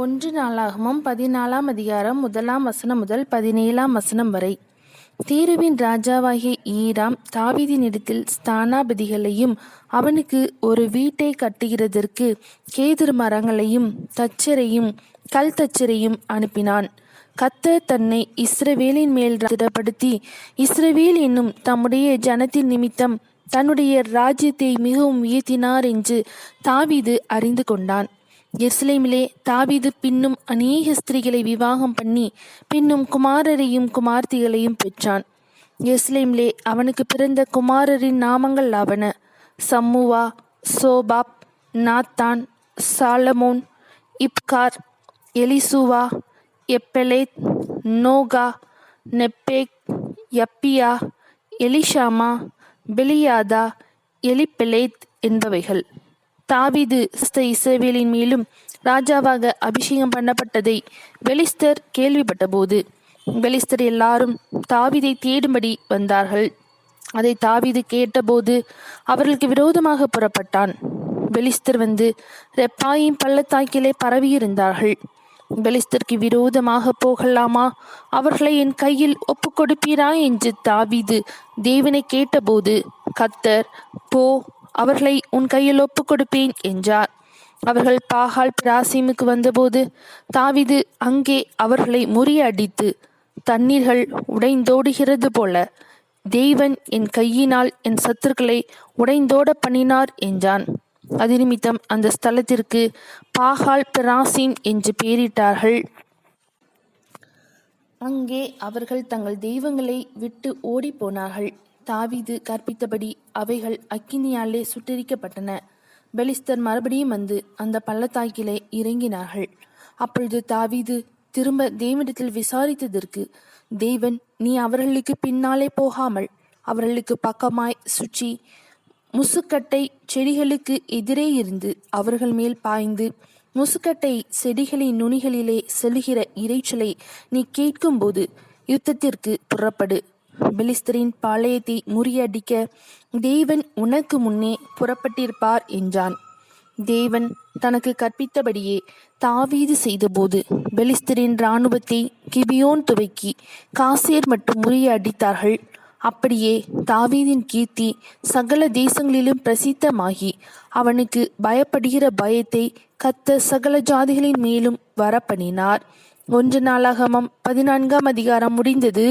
ஒன்று நாளாகமும் பதினாலாம் அதிகாரம் முதலாம் வசனம் முதல் பதினேழாம் வசனம் வரை. தீருவின் ராஜாவாகிய ஈராம் தாவீதினிடத்தில் ஸ்தானாபதிகளையும் அவனுக்கு ஒரு வீட்டை கட்டுகிறதற்கு கேதுரு மரங்களையும் தச்சரையும் கல் தச்சரையும் அனுப்பினான். கத்தர் தன்னை இஸ்ரவேலின் மேல் திடப்படுத்தி இஸ்ரவேல் என்னும் தம்முடைய ஜனத்தின் நிமித்தம் தன்னுடைய ராஜ்யத்தை மிகவும் உயர்த்தினார் என்று தாவீது அறிந்து கொண்டான். எருசலேமிலே தாவீது பின்னும் அநேக ஸ்திரிகளை விவாகம் பண்ணி பின்னும் குமாரரையும் குமார்த்திகளையும் பெற்றான். எருசலேமிலே அவனுக்கு பிறந்த குமாரரின் நாமங்கள் ஆவன. சம்முவா சோபாப் நாத்தான் சாலமோன் இப்கார் எலிசுவா எப்பெலேத் நோகா நெப்பேக் யப்பியா எலிஷாமா பெலியாதா எலிப்பெலேத் என்பவைகள். தாவிது இசவேலின் மேலும் ராஜாவாக அபிஷேகம் பண்ணப்பட்டதை பெலிஸ்தர் கேள்விப்பட்டபோது பெலிஸ்தர் எல்லாரும் தாவீதை தேடும்படி வந்தார்கள். அதை தாவிது கேட்டபோது அவர்களுக்கு விரோதமாக புறப்பட்டான். பெலிஸ்தர் வந்து ரெப்பாயின் பள்ளத்தாக்கிலே பரவியிருந்தார்கள். பெலிஸ்தருக்கு விரோதமாக போகலாமா? அவர்களை என் கையில் ஒப்பு கொடுப்பீரா என்று தாவிது தேவனை கேட்டபோது கத்தர் போ அவர்களை உன் கையில் ஒப்பு கொடுப்பேன் என்றார். அவர்கள் பாகால் பிராசீமுக்கு வந்தபோது தாவிது அங்கே அவர்களை முறியடித்து தண்ணீர்கள் உடைந்தோடுகிறது போல. தேவன் என் கையினால் என் சத்துருக்களை உடைந்தோட பண்ணினார் என்றான். அது நிமித்தம் அந்த ஸ்தலத்திற்கு பாகால் பிராசிம் என்று பெயரிட்டார்கள். அங்கே அவர்கள் தங்கள் தெய்வங்களை விட்டு ஓடிப்போனார்கள் தாவீது கற்பித்தபடி அவைகள் அக்கினியாலே சுட்டரிக்கப்பட்டன. பெலிஸ்தர் மறுபடியும் வந்து அந்த பள்ளத்தாக்கிலே இறங்கினார்கள். அப்பொழுது தாவீது திரும்ப தேவனிடத்தில் விசாரித்ததற்கு தேவன் நீ அவர்களுக்கு பின்னாலே போகாமல் அவர்களுக்கு பக்கமாய் சுற்றி முசுக்கட்டை செடிகளுக்கு எதிரே இருந்து அவர்கள் மேல் பாய்ந்து முசுக்கட்டை செடிகளின் நுனிகளிலே செல்கிற இறைச்சலை நீ கேட்கும்போது யுத்தத்திற்கு புறப்படு. பெலிஸ்தரின் பாளையத்தை முறியடிக்க தேவன் உனக்கு முன்னே புறப்பட்டிருப்பார் என்றான். தேவன் தனக்கு கற்பித்தபடியே தாவீது செய்தபோது பெலிஸ்தரின் இராணுவத்தை கிபியோன் துவக்கி காசேர் மற்றும் முறியடித்தார்கள். அப்படியே தாவீதின் கீர்த்தி சகல தேசங்களிலும் பிரசித்தமாகி அவனுக்கு பயப்படுகிற பயத்தை கத்த சகல ஜாதிகளின் மேலும் வரப்பண்ணினார் ஒன்று நாளாகமம் பதினான்காம் அதிகாரம் முடிந்தது.